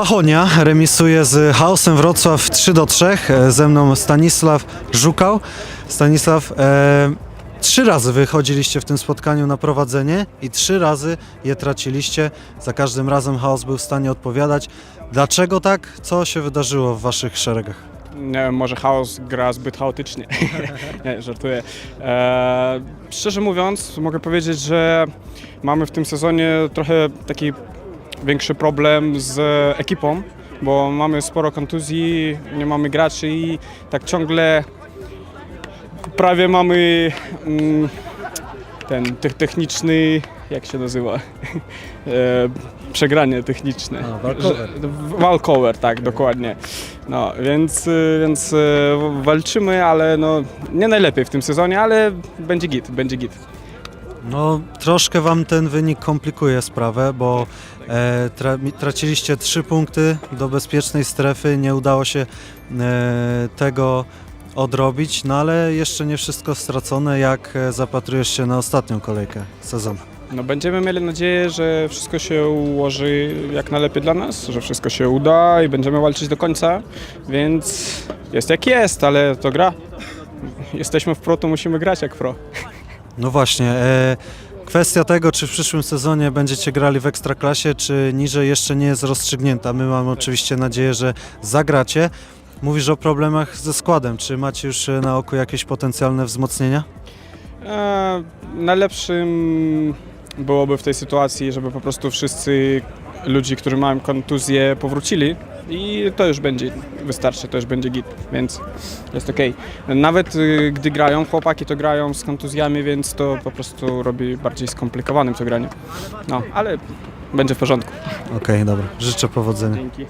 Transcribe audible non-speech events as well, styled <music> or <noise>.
Pachonia remisuje z Chaosem Wrocław 3 do 3. E, Ze mną Stanisław Żukał. Stanisław, e, trzy razy wychodziliście w tym spotkaniu na prowadzenie i trzy razy je traciliście. Za każdym razem Chaos był w stanie odpowiadać. Dlaczego tak? Co się wydarzyło w waszych szeregach? Nie, może chaos gra zbyt chaotycznie. <laughs> Nie, żartuję. E, szczerze mówiąc, mogę powiedzieć, że mamy w tym sezonie trochę taki większy problem z ekipą, bo mamy sporo kontuzji, nie mamy graczy i tak ciągle prawie mamy mm, ten te- techniczny, jak się nazywa? <laughs> e, przegranie techniczne. A, walkover. Walkover, tak, dokładnie. No, więc, y, więc y, walczymy, ale no, nie najlepiej w tym sezonie, ale będzie git, będzie git. No, troszkę wam ten wynik komplikuje sprawę, bo e, tra, traciliście trzy punkty do bezpiecznej strefy, nie udało się e, tego odrobić, no ale jeszcze nie wszystko stracone, jak e, zapatrujesz się na ostatnią kolejkę sezonu. No, będziemy mieli nadzieję, że wszystko się ułoży jak najlepiej dla nas, że wszystko się uda i będziemy walczyć do końca, więc jest jak jest, ale to gra. Jesteśmy w pro, to musimy grać jak pro. No właśnie, e, kwestia tego, czy w przyszłym sezonie będziecie grali w Ekstraklasie, czy niżej jeszcze nie jest rozstrzygnięta. My mamy oczywiście nadzieję, że zagracie. Mówisz o problemach ze składem, czy macie już e, na oku jakieś potencjalne wzmocnienia? E, najlepszym byłoby w tej sytuacji, żeby po prostu wszyscy ludzi, którzy mają kontuzję, powrócili i to już będzie, wystarczy, to już będzie git, więc jest okej. Nawet y, gdy grają, chłopaki to grają z kontuzjami, więc to po prostu robi bardziej skomplikowanym to granie. No, ale będzie w porządku. Okej, dobra. Życzę powodzenia. Dzięki.